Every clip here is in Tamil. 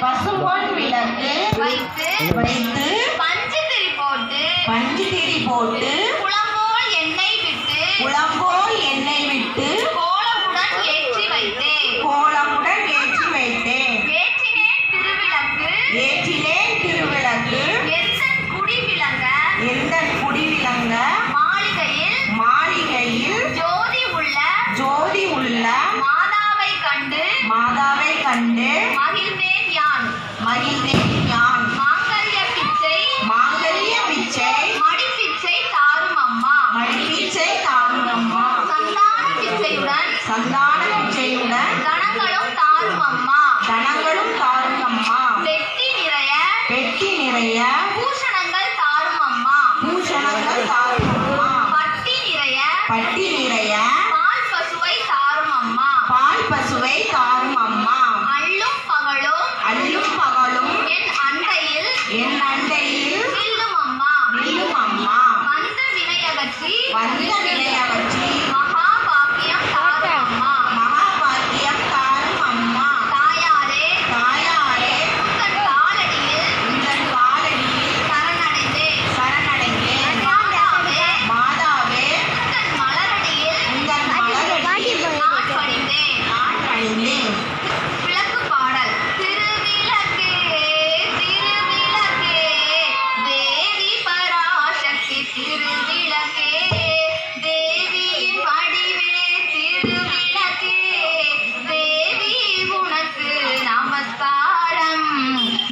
பசும்பொன் விளக்கு வைத்து வைத்து பஞ்சு திரி போட்டு பஞ்சு திரி போட்டு குளம்போல் எண்ணெய் விட்டு குளம்போல் தாருங்கம்மா பெட்டி நிறைய பெட்டி நிறைய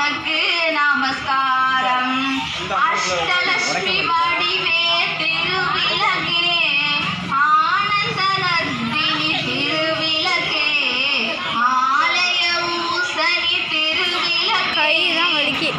உனக்கு நமஸ்காரம். அஷ்டலட்சுமி வடிவே திருவிலகே ஆனந்த நந்தினி திருவிலகே ஆலய ஊசனி திருவிலகை தான் வடிக்கி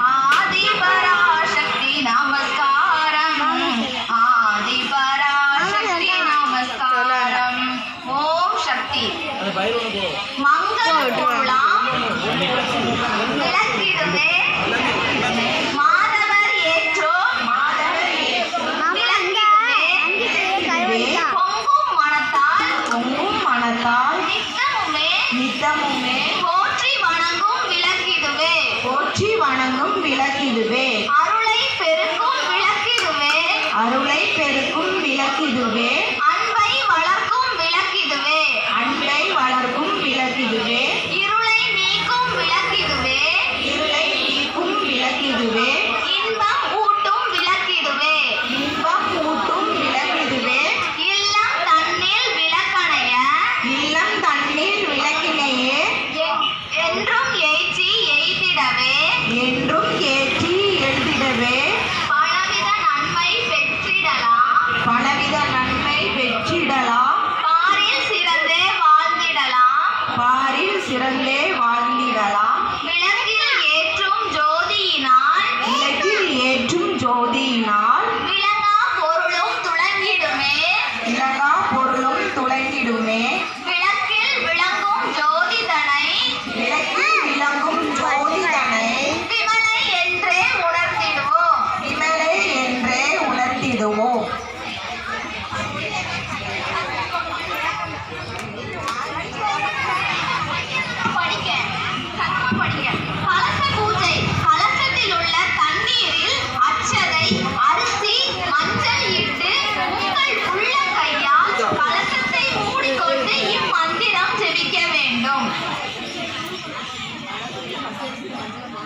போற்றி வணங்கும் விளக்கிதுவே அருளை பெருக்கும் விளக்கிதுவே அருளை பெருக்கும் விளக்கிதுவே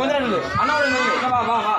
கொஞ்ச நேரம் அண்ணா வா வா வா.